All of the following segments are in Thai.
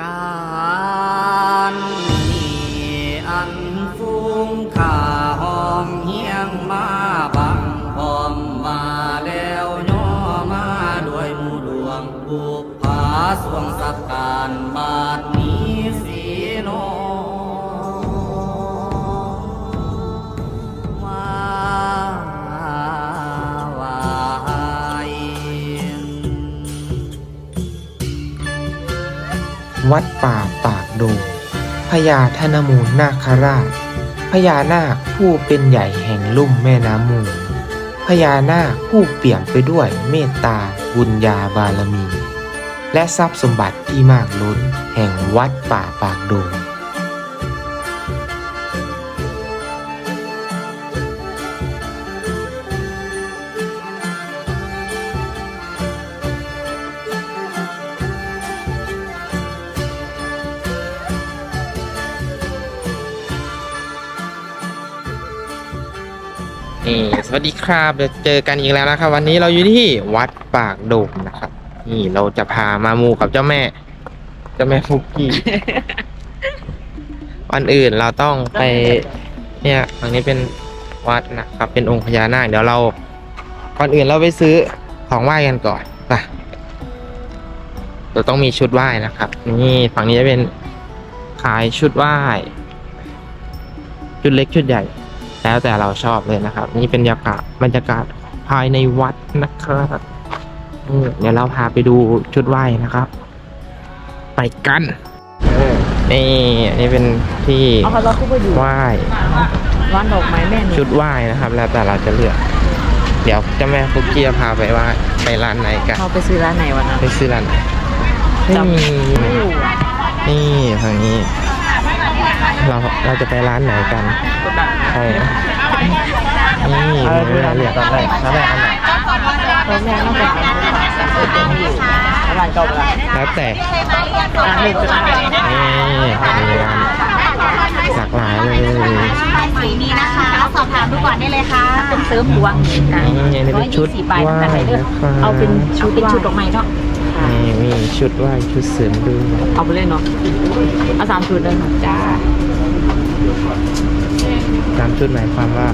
ก วัดป่าปากโดงพญาธนมูลนาคราชพญานาคผู้เป็นใหญ่แห่งลุ่มแม่น้ำมูลพญานาคผู้เปี่ยมไปด้วยเมตตาบุญญาบารมี และทรัพย์สมบัติที่มากล้นแห่งวัดป่าปากโดง สวัสดีครับเดี๋ยวเจอกันอีกแล้วนะครับ วันนี้เราอยู่ที่วัดปากโดมนะครับ นี่เราจะพามามูกับเจ้าแม่ เจ้าแม่ฟุกกี้วันอื่นเราต้องไป เนี่ยตรงนี้เป็นวัดนะครับ เป็นองค์พญานาคเดี๋ยวเราก่อนอื่นเราไปซื้อของไหว้กันก่อนไปเราต้องมีชุดไหว้นะครับ นี่ฝั่งนี้จะเป็นขายชุดไหว้ชุดเล็กชุดใหญ่ แล้วแต่เราชอบเลยนะครับ นี่เป็นบรรยากาศบรรยากาศภายในวัดนะครับอืมเดี๋ยวเราพาไปดูชุดไหว้นะครับ ไปกันนี่อันนี่เป็นที่เอาเขาเราเข้าไปดูไหว้ร้านดอกไม้แม่นี่ชุดไหว้นะครับ แล้วแต่เราจะเลือก เดี๋ยวเจ้าแม่ฟุกกี้จะพาไปไหว้ไปร้านไหนกันเราไปซื้อร้านไหนวันนั้นไปซื้อร้านไหนไม่จำมีไม่อยู่อะนี่ทางนี้ เราเราจะไปร้านไหนกันใช่นี่มีรายละเอียดตอนแรกตอนแรกอันไหนเพราะแม่ต้องไปหาลูกค้าอยู่ร้านเก่าแล้วแล้วแต่นี่มีร้านหลากหลายเลยสีนี้นะคะสอบถามดูก่อนได้เลยค่ะเป็นเสริมดวงกันนี่นี่เป็นชุดสีไหใบว้อะไรเด้อนะครับเอาเป็นชุดเป็นชุดดอกไม้เนาะ นี่มีชุดไหว้ชุดเสริมด้วยเอาไปเล่นเนาะเอาสามชุดเลยค่ะจ้าตามชุดหมายความว่า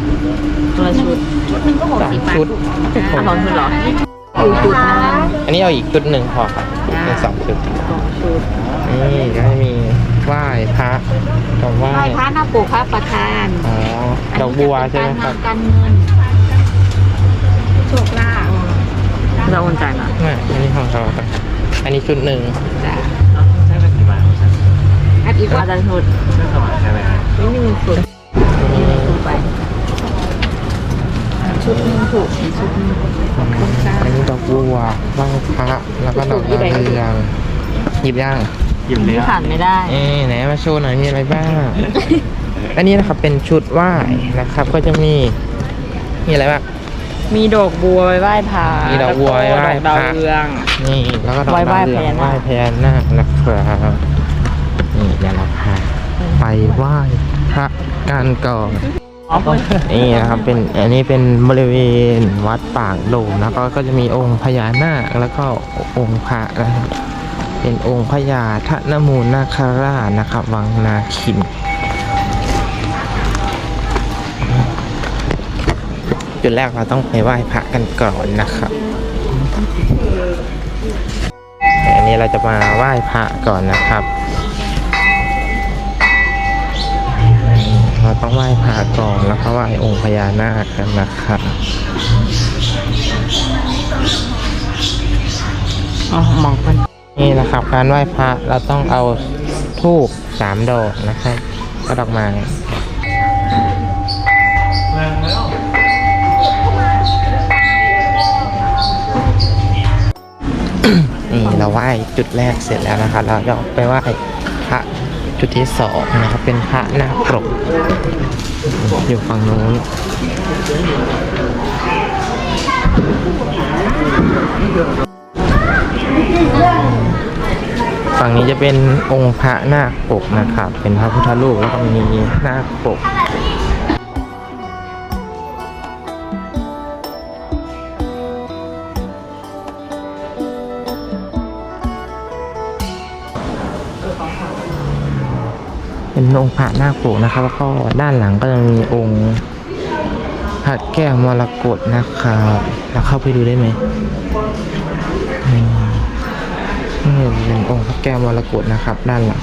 ตัวละชุดชุดหนึ่งก็หกสามสิบบาทชุด เอาสองชุดเหรออยู่ชุดนึงอันนี้เอาอีกชุดหนึ่งพอครับเป็นสองชุดสองชุดนี่ก็จะมีไหว้พระกับไหว้ไหว้พระหน้าปู่พระประธานอ๋อดอกบัวใช่ไหมครับการเงินโชคลาภ เราโอนจ่ายมาน่ะอันนี้ของเขาครับอันนี้ชุดหนึ่งจ้ะใช้เป็นกี่บาทครับอันอีกอาว่าจารย์ชุดเครื่องสว่างใช่ไหมครับนี่มีชุดนี่มีชุดไปชุดหนึ่งถูกอีกชุดหนึ่งขอบคุณค่ะอันนี้ดอกบัวไหว้พระแล้วก็ดอกดาวเรืองหยิบย่างหยิบเนื้อผ่านไม่ได้เอ๊ะไหนมาโชว์หน่อยมีอะไรบ้างอันนี้นะครับเป็นชุดไหว้นะครับ ก็จะมีมีอะไรบ้าง มีดอกบัวไว้ไหว้พระมีดอกบัวไว้ไหว้พระดอกดาวเรือง นี่แล้วก็ดอกไหว้ไหว้ดาวเรืองพญานาค ไหว้พญานาคนะครับนี่เดี๋ยวเราพาไปไหว้พระกันก่อนอ๋อเพิ่นนี่นะครับเป็นอันนี้เป็นบริเวณวัดปากโดมแล้วก็ก็จะมีองค์พญานาคแล้วก็องค์พระนะครับเป็นองค์พญาทนมูลนาคราชนะครับวังนาคิน จุดแรกเราต้องไปไหว้พระกันก่อนนะครับอันนี้เราจะมาไหว้พระก่อนนะครับ เราต้องไหว้พระก่อนแล้วก็ไหว้องค์พญานาคกันนะครับอ๋อมองมันนี่นะครับ การไหว้พระเราต้องเอาทูบสามดอกนะครับก็ดอกไม้ นี่เราไหว้จุดแรกเสร็จแล้วนะครับเราจะไปไหว้พระจุดที่สองนะครับเป็นพระนาคปรกอยู่ฝั่งนู้นฝั่งนี้จะเป็นองค์พระนาคปกนะครับ เป็นพระพุทธรูปแล้วก็มีนาคปก เป็นองค์พระนาคปกนะครับ แล้วก็ด้านหลังก็จะมีองค์พระแก้วมรกตนะครับเราเข้าไปดูได้ไหมนี่เป็นองค์พระแก้วมรกตนะครับ ด้านหลัง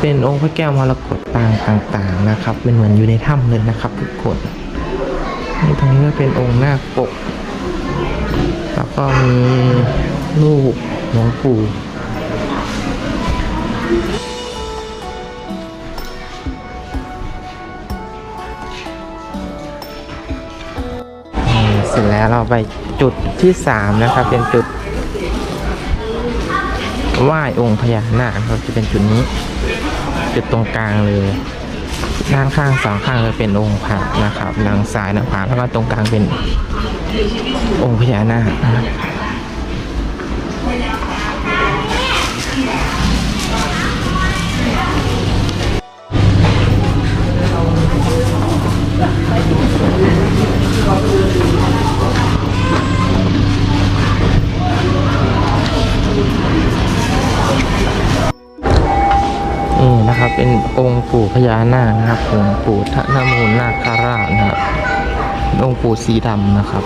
เป็นองค์พระแก้วมรกตปางต่างๆนะครับ เป็นเหมือนอยู่ในถ้ำเลยนะครับ ทุกคนนี่ตรงนี้ก็เป็นองค์นาคปก แล้วก็มีรูปหลวงปู่ เสร็จแล้วเราไปจุดที่สามนะครับ เป็นจุดไหว้องค์พญานาคครับจะเป็นจุดนี้ จุดตรงกลางเลยด้านข้างสองข้างจะเป็นองค์พระนะครับทางซ้ายนะพระแล้วก็ตรงกลางเป็นองค์พญานาค นี่นะครับเป็นองค์ปู่พญานาคนะครับองค์ปู่ทนมูลนาคาราชนะครับองค์ปู่สีดำนะครับ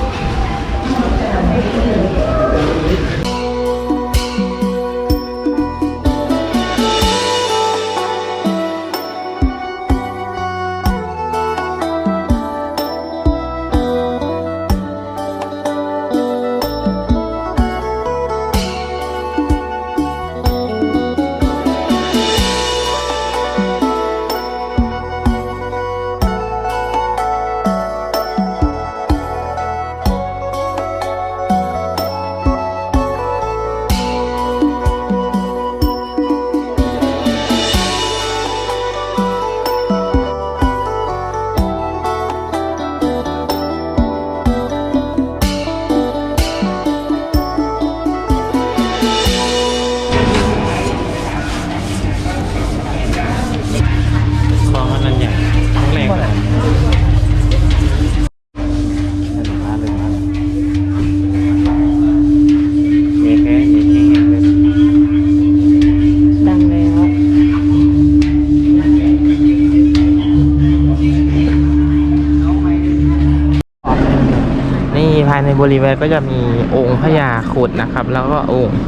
บริเวณก็จะมีองค์พญาครุดนะครับ แล้วก็องค์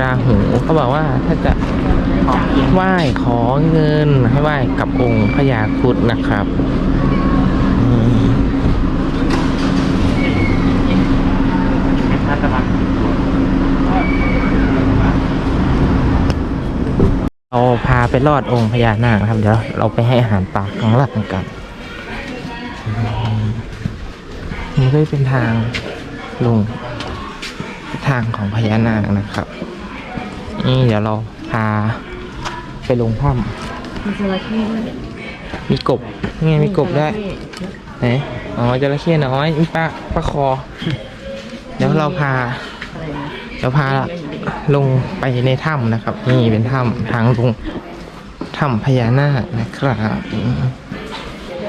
ราหูเขาบอกว่าถ้าจะไหว้ขอเงินให้ไหว้กับองค์พญาครุดนะครับเราพาไปลอดองค์พญานาคนะครับเดี๋ยวเราไปให้อาหารปลาข้างล่างกันอืมนี่ก็เป็นทาง ลงทางของพญานาคนะครับนี่เดี๋ยวเราพาไปลงถ้ำมีจระเข้ด้วยมีกบนี่ไงมีกบด้วยไหนอ๋อจระเข้น้อยมีปลาปลาคอ เดี๋ยวเราพาอะไรนะเดี๋ยวพาลงไปในถ้ำนะครับ นี่เป็นถ้ำทางลงถ้ำพญานาคนะครับ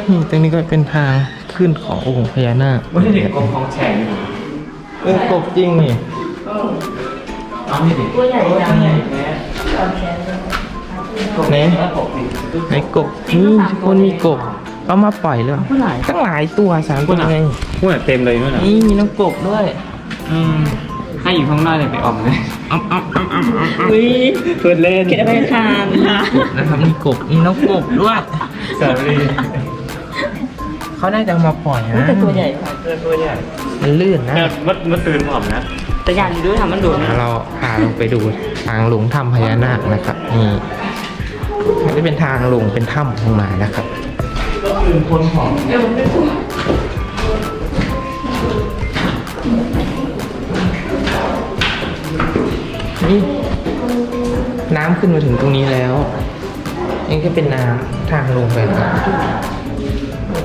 นี่ตรงนี้ก็เป็นทางขึ้นขององค์พญานาควันนี้เด็กกองของแฉงอยู่ เออกบจริงนี่เอานี่ดิตัวใหญ่จังใหญ่แม่ไหนแล้วปกติไหนกบนี่ทุกคนมีกบ เอามาปล่อยเลยเหรอตั้งหลายตัวสามตัวไงพูดเต็มเลยนู่นน่ะนี่มีน้องกบด้วย อืมให้อยู่ข้างหน้าเลยไปออมเลยอ๊อมอ๊อมอ๊อมอ๊อมอ๊อมอุ้ยเพื่อนเล่นเก็บไปทานนะนะครับมีกบมีน้องกบด้วยสวัสดีเขาน่าจะเอามาปล่อยนะแต่ตัวใหญ่ค่ะเพื่อนตัวใหญ่ มันลื่นนะเมื่อเมื่อตื่นผมนะ แต่อย่างนี้ด้วยค่ะมันโดดเดี๋ยวเราพาลงไปดูทางลงถ้ำพญานาคนะครับ นี่นี่เป็นทางลงเป็นถ้ำลงมานะครับก็ตื่นคนของนี่น้ำขึ้นมาถึงตรงนี้แล้วนี่ก็เป็นน้ำทางลงไปนะครับ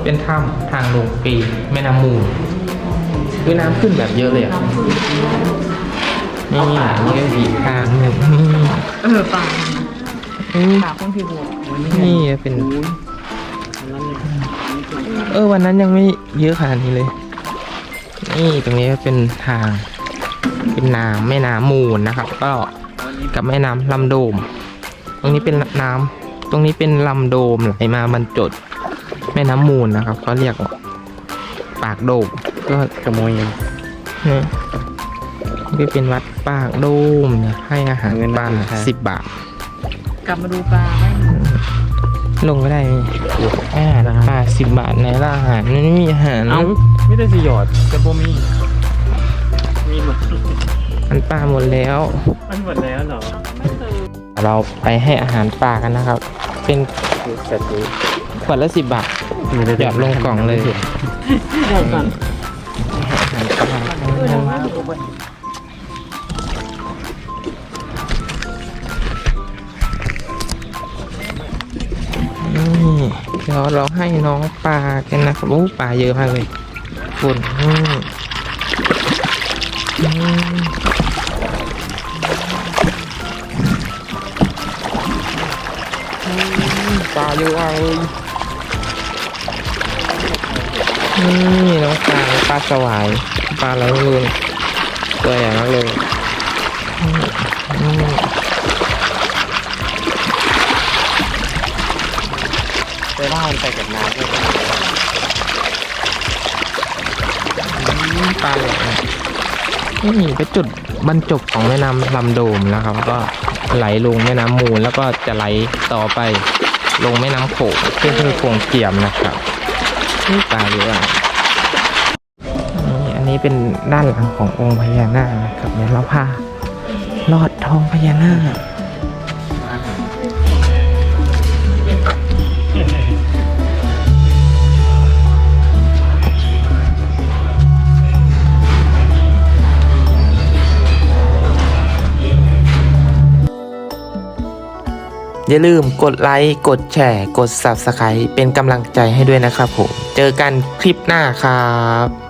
เป็นถ้ำทางลงปีแม่น้ำมูล คือน้ำขึ้นแบบเยอะเลยอะนี่นี่ก็อีกทางหนึ่งนี่เออปลานี่ปลาคนพี่บัวนี่เป็นเออวันนั้นยังไม่เยอะขนาดนี้เลย นี่ตรงนี้ก็เป็นทาง เป็นน้ำแม่น้ำมูลนะครับ ก็กับแม่น้ำลำโดม ตรงนี้เป็นน้ำตรงนี้เป็นลำโดมไหลมาบรรจด แม่น้ำมูลนะครับเขาเรียกว่าปากโดม ก็ขโมยเงินเนี่ยนี่เป็นวัดปากโดมเนี่ยให้อาหารเงินปลาราคาสิบบาท กลับมาดูปลาไหมลงไม่ได้นี่อาหารปลาสิบบาทในร้านอาหารมันไม่มีอาหารเอ้าไม่ได้สิหยอดแต่โบมี มีหมดมันปลาหมดแล้ว มันหมดแล้วเหรอ เราไปให้อาหารปลากันนะครับ เป็นจัดดูขวดละสิบบาทหยอดลงกล่องเลยเดี๋ยวก่อนอาหารป ลานี่เดี๋ยวเราให้น้องปลากันนะครับโอ้ปลาเยอะมากเลยคุณอืมอืมอืมปลาเยอะมากเลยนี่น้องปลาปลาสวายปลาอะไรไม่รู้เนี่ย ตัวใหญ่มากเลยอืมอืมไปล่ามันไปกับน้ำด้วยปลาเหลืองนี่เป็นจุดบรรจบของแม่น้ำลำโดมนะครับ ก็ไหลลงแม่น้ำมูลแล้วก็จะไหลต่อไปลงแม่น้ำโขงซึ่งคือโขงเจียมนะครับนี่ปลาเยอะอะ นี้เป็นด้านหลังขององค์พญานาคนะครับเนี่ยเราพาลอดท้องพญานาคอย่าลืมกดไลค์ กดแชร์ กด Subscribe เป็นกำลังใจให้ด้วยนะครับผม เจอกันคลิปหน้าครับ